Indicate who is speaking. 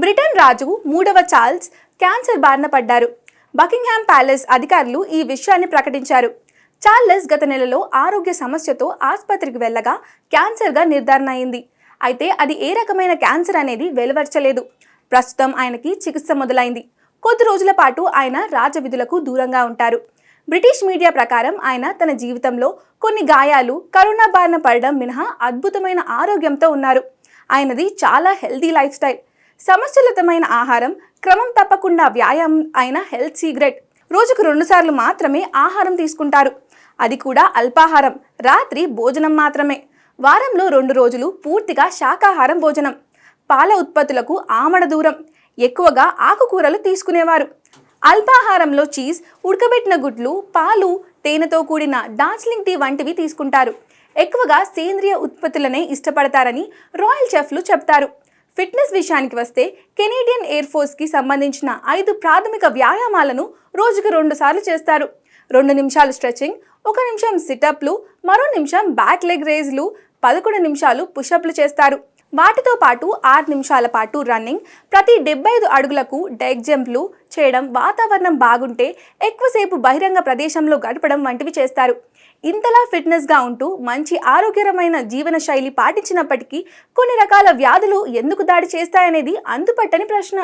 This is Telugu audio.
Speaker 1: బ్రిటన్ రాజు మూడవ చార్ల్స్ క్యాన్సర్ బారిన పడ్డారు. బకింగ్హామ్ ప్యాలెస్ అధికారులు ఈ విషయాన్ని ప్రకటించారు. చార్లెస్ గత నెలలో ఆరోగ్య సమస్యతో ఆసుపత్రికి వెళ్ళగా క్యాన్సర్గా నిర్ధారణ అయింది. అయితే అది ఏ రకమైన క్యాన్సర్ అనేది వెలువరచలేదు. ప్రస్తుతం ఆయనకి చికిత్స మొదలైంది. కొద్ది రోజుల పాటు ఆయన రాజవిధులకు దూరంగా ఉంటారు. బ్రిటిష్ మీడియా ప్రకారం ఆయన తన జీవితంలో కొన్ని గాయాలు కరోనా బారిన పడడం మినహా అద్భుతమైన ఆరోగ్యంతో ఉన్నారు. ఆయనది చాలా హెల్తీ లైఫ్ స్టైల్. సమస్యలతమైన ఆహారం క్రమం తప్పకుండా వ్యాయామం అయిన హెల్త్ సీగ్రెట్ రోజుకు రెండుసార్లు మాత్రమే ఆహారం తీసుకుంటారు. అది కూడా అల్పాహారం రాత్రి భోజనం మాత్రమే. వారంలో రెండు రోజులు పూర్తిగా శాకాహారం భోజనం. పాల ఉత్పత్తులకు ఆమడ దూరం. ఎక్కువగా ఆకుకూరలు తీసుకునేవారు. అల్పాహారంలో చీజ్ ఉడకబెట్టిన గుడ్లు పాలు తేనెతో కూడిన డార్జిలింగ్ టీ వంటివి తీసుకుంటారు. ఎక్కువగా సేంద్రియ ఉత్పత్తులనే ఇష్టపడతారని రాయల్ చెఫ్లు చెప్తారు. ఫిట్నెస్ విషయానికి వస్తే కెనేడియన్ ఎయిర్ ఫోర్స్కి సంబంధించిన ఐదు ప్రాథమిక వ్యాయామాలను రోజుకు రెండుసార్లు చేస్తారు. రెండు నిమిషాలు స్ట్రెచింగ్ ఒక నిమిషం సిటప్లు మరో నిమిషం బ్యాక్ లెగ్ రేజ్లు పదకొండు నిమిషాలు పుషప్లు చేస్తారు. వాటితో పాటు ఆరు నిమిషాల పాటు రన్నింగ్ ప్రతి డెబ్బై ఐదు అడుగులకు డెక్ జంప్లు చేయడం వాతావరణం బాగుంటే ఎక్కువసేపు బహిరంగ ప్రదేశంలో గడపడం వంటివి చేస్తారు. ఇంతలా ఫిట్నెస్గా ఉంటూ మంచి ఆరోగ్యకరమైన జీవన శైలి పాటించినప్పటికీ కొన్ని రకాల వ్యాధులు ఎందుకు దాడి చేస్తాయనేది అంతుపట్టని ప్రశ్న.